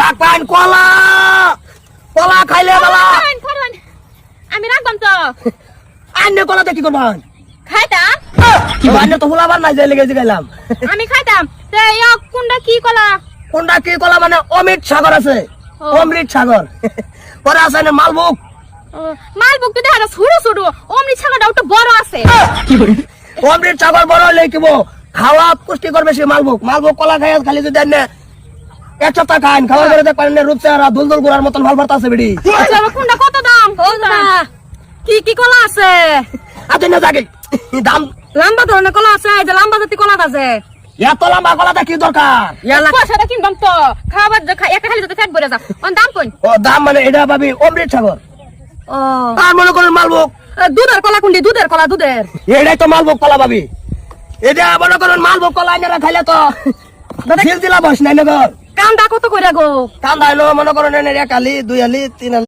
রাখান কলা। কলা খাইলে বালা। আমি রাখবাম তো। আন্য কলা দেখি করবান? খাইতাম। আন্য তো ফুলাবার নাই যাই লেগে গেলাম। আমি খাইতাম। তে ইয়া কোনটা কি কলা? কোনটা কি কলা মানে অমিত সাগর আছে। অমৃত সাগর। পরে আছে না মালভোগ। মালভোগ তো দেখা ছোট ছোট অমৃত ছাগলটা একটু বড় আছে। অমৃত সাগর বড় হলে কিবো খাওয়া পুষ্টিকর বেশি মালভোগ। মালভোগ কলা খাই খালি যদি এক সপ্তাহ খান খাওয়ার পরে দেখবেন না রূপ চেহারা দুল দুল গুড়ার মতন ভালো বার্তা আছে বিড়ি আচ্ছা, কোনটা? কত দাম? কি কি কলা আছে? আদিন না জাগে দাম। লম্বা ধরনের কলা আছে এই যে লম্বা জাতি কলা আছে। এত লম্বা কলাটা কি দরকার? পয়সাটা কিনবাম তো। খাবার একটা খালি যদি ফ্যাট ভরে যা অন দাম কোন ও দাম মানে এটা পাবি অমৃত সাগর। ও। আর মনে করেন মালভোগ। দুধের কলা কোনটি? দুধের কলা দুধের। এটাই তো মালভোগ কলা পাবি। এটা মনে করেন মালভোগ কলা এনে খাইলে তো ফিল দিলা বস নাই নগর কান্দা কত করে গো? কান্দা হলো মনে করেন এক আলি দুই আলি তিন আলি।